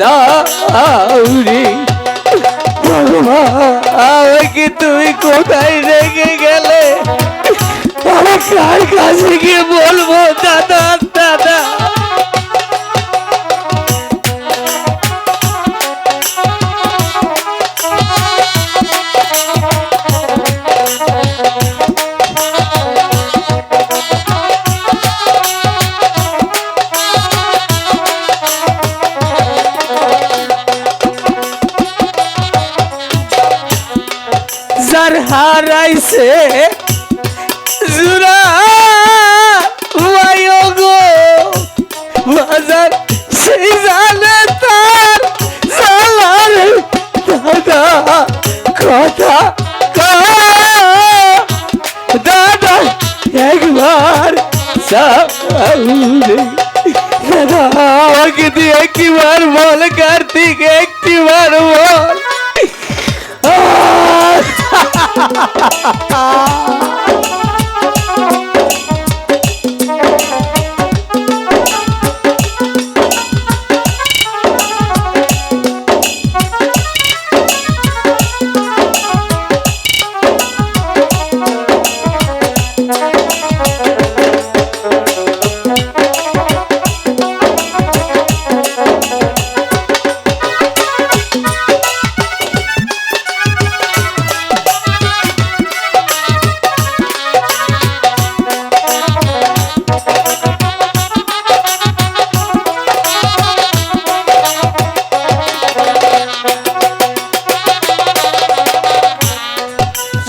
সাউরি আমাকে তুমি কোথায় রেখে গেলে? আমি কার কাছে গিয়ে বলব? হারাইছে। জুরা গো। বাজার সেই জানে তার জালার দাদা, কথা দাদা, একবার দাদা, আমাকে দিয়ে একটিবার বল, কার্তিক, একটিবার বল। আহ!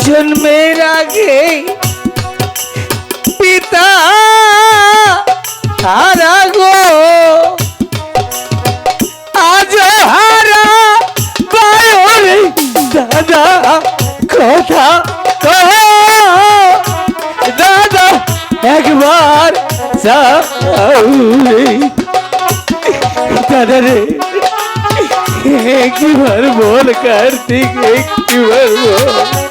জন্মের আগে পিতা হারা গো আজ হারা বায়রে দাদা কথা কও। দাদা একবার সাউরে দাদা রে একবার বল কার্তিক একবার বল আমার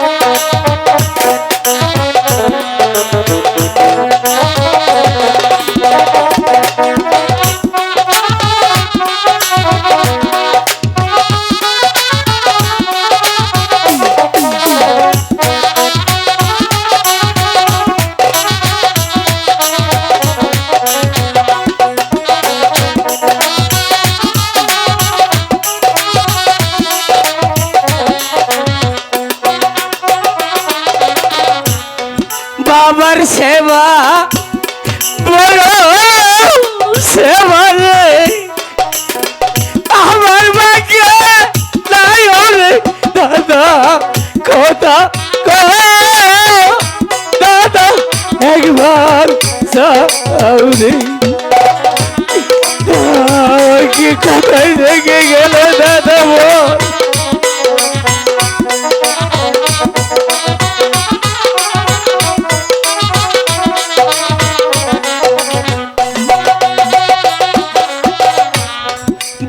ಕರುಣಿ ಕಥೆಗೆ ಗೆಲದವೋ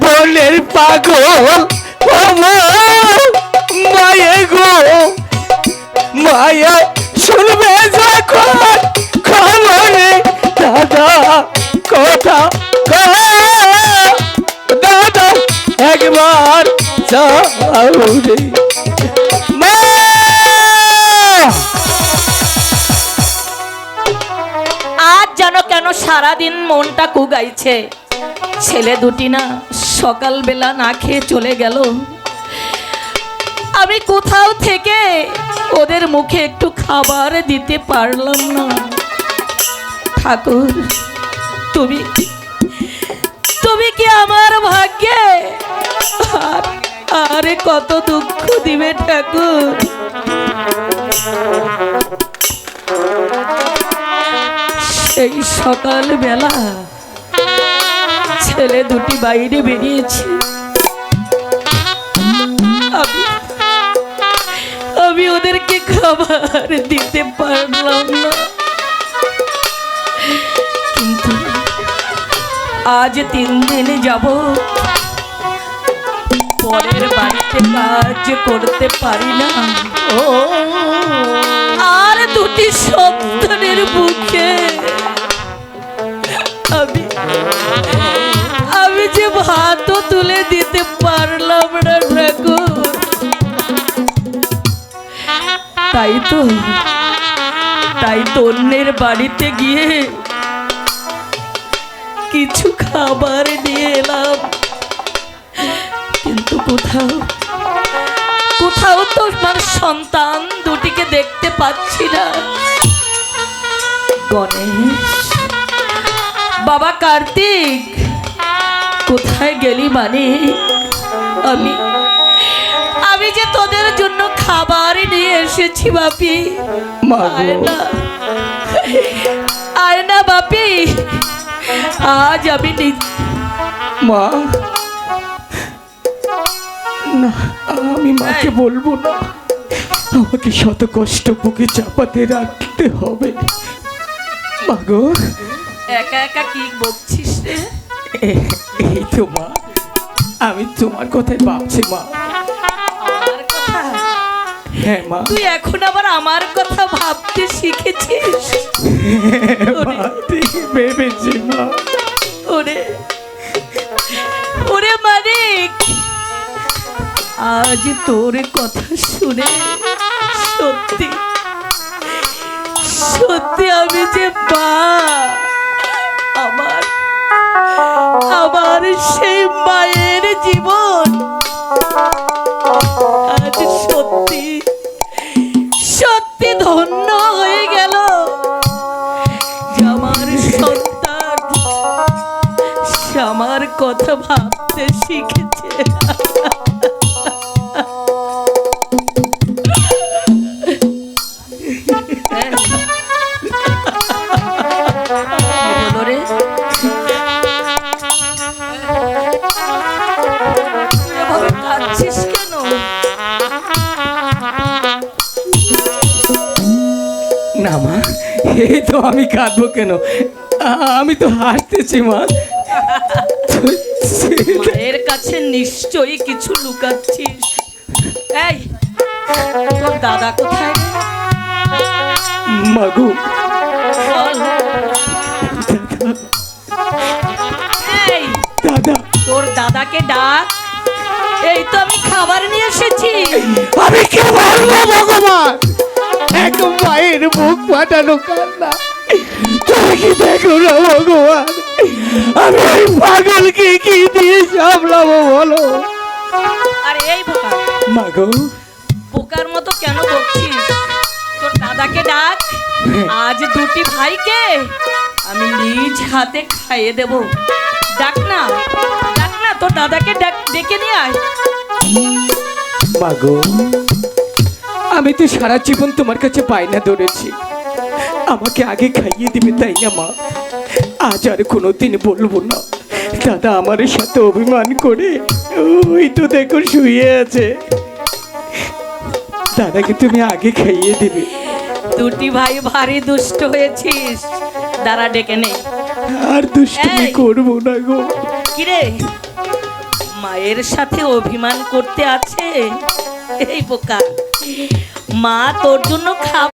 বোনের পাগল মায়ে গো মায়া কথা। দাদা একবার আজ যেন কেন সারাদিন মনটা কুগাইছে? ছেলে দুটি না সকালবেলা না খেয়ে চলে গেল। আমি কোথাও থেকে ওদের মুখে একটু খাবার দিতে পারলাম না। ঠাকুর, তুমি তুমি কি আমার ভাগ্যে? আরে কত দুঃখ দিবে ঠাকুর? সেই সকালবেলা ছেলে দুটি বাইরে বেরিয়েছে। আমি ওদেরকে খাবার দিতে পারলাম না। কিন্তু আজ তিন দিন যাব। পরের বাড়িতে কাজ করতে পারি না। ও আর দুটি সন্তানের বুকে আমি আমি যে ভাতও তুলে দিতে পারলাম না ঠাকুর তাই তো তাই তো অন্যের বাড়িতে গিয়ে কিছু খাবার নিয়ে এলাম কিন্তু কোথাও কোথাও তো আমার সন্তান দুটিকে দেখতে পাচ্ছি না। গণেশ বাবা কার্তিক কোথায় গেলি মানে? আমি আমি যে তোদের জন্য খাবার নিয়ে এসেছি বাপি। আয় না আয় না বাপি আজ আমি নিজ- মা। না আমি মাকে বলব না। আমাকে শত কষ্ট বুকে চাপাতে রাখতে হবে। মা গো। একা একা কি বকছিস রে? এই তো মা। আমি তোমার কথাই ভাবছি মা। হ্যাঁ মা। তুই এখন আবার আমার কথা ভাবতে শিখেছিস? ঠিক ভেবেছি মা ওরে ওরে মানিক আজ তোর কথা শুনে সত্যি সত্যি আমি যে মা, আমার আমার সেই মায়ের জীবন। আমার কথা ভাবতে শিখেছে। না মা এই তো আমি কাঁদবো কেন? আমি তো হাসতেছি মা। মায়ের কাছে নিশ্চয়ই কিছু লুকাচ্ছিস। এই তোর দাদা কোথায়? মাগু। এই দাদা। তোর দাদাকে ডাক। এই তো আমি খাবার নিয়ে এসেছি। আমি কি বলব ভগবান। এক মায়ের মুখ ফাটানো কান্না। তুমি কি দেখো না ভগবান? আমি ওই পাগলকে কি দিয়ে সামলাবো বলো? আর এই বোকা। মাগো বোকার মতো কেন বকছিস? তোর দাদাকে ডাক। আজ দুটি ভাইকে আমি নিজ হাতে খাইয়ে দেব। ডাক না ডাক না তোর দাদাকে ডাক ডেকে নিয়ে আয়। মাগো আমি তো সারা জীবন তোমার কাছে পায়না ধরেছি। আমাকে আগে খাইয়ে দিবে তাই না মা? আজ আর কোনোদিন বলব না। দাদা আমার সাথে অভিমান করে ওই তো দেখো শুয়ে আছে। দাদাকে তুমি আগে খাইয়ে দিবে। দুটি ভাই ভারী দুষ্ট হয়েছিস। দাঁড়া ডেকে নে। আর দুষ্টুমি এই। করব না গো। কিরে? মায়ের সাথে অভিমান করতে আছে? এই বোকা। মা তোর জন্য খাবার